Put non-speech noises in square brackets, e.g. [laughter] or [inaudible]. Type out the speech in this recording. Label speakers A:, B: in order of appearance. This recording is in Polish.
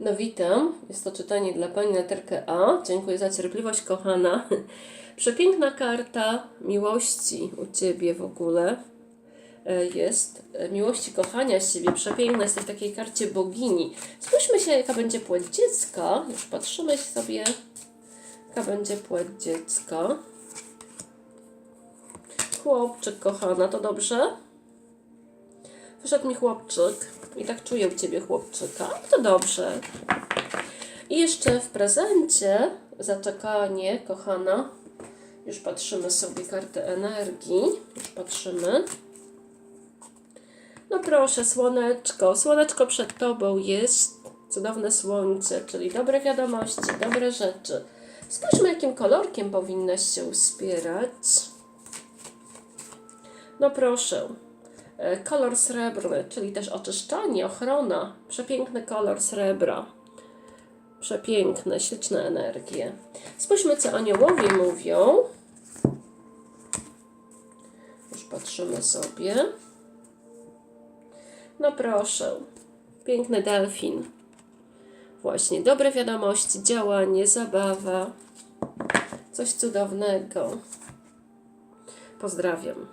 A: No witam, jest to czytanie dla Pani literkę A. Dziękuję za cierpliwość, kochana. [laughs] Przepiękna karta miłości u Ciebie w ogóle e, jest. e, Miłości, kochania siebie. Przepiękna jest w takiej karcie bogini. Spójrzmy się, jaka będzie płeć dziecka. Już patrzymy sobie, jaka będzie płeć dziecka. Chłopczyk, kochana, to dobrze? Wyszedł mi chłopczyk i tak czuję u Ciebie chłopczyka. To dobrze. I jeszcze w prezencie zaczekanie, kochana. Już patrzymy sobie kartę energii. Już patrzymy. No proszę, słoneczko. Słoneczko przed Tobą jest. Cudowne słońce, czyli dobre wiadomości, dobre rzeczy. Spójrzmy, jakim kolorkiem powinnaś się wspierać. No proszę. E, Kolor srebrny, czyli też oczyszczanie, ochrona. Przepiękny kolor srebra. Przepiękne, śliczne energie. Spójrzmy, co aniołowie mówią. Już patrzymy sobie. No proszę. Piękny delfin. Właśnie, dobre wiadomości, działanie, zabawa. Coś cudownego. Pozdrawiam.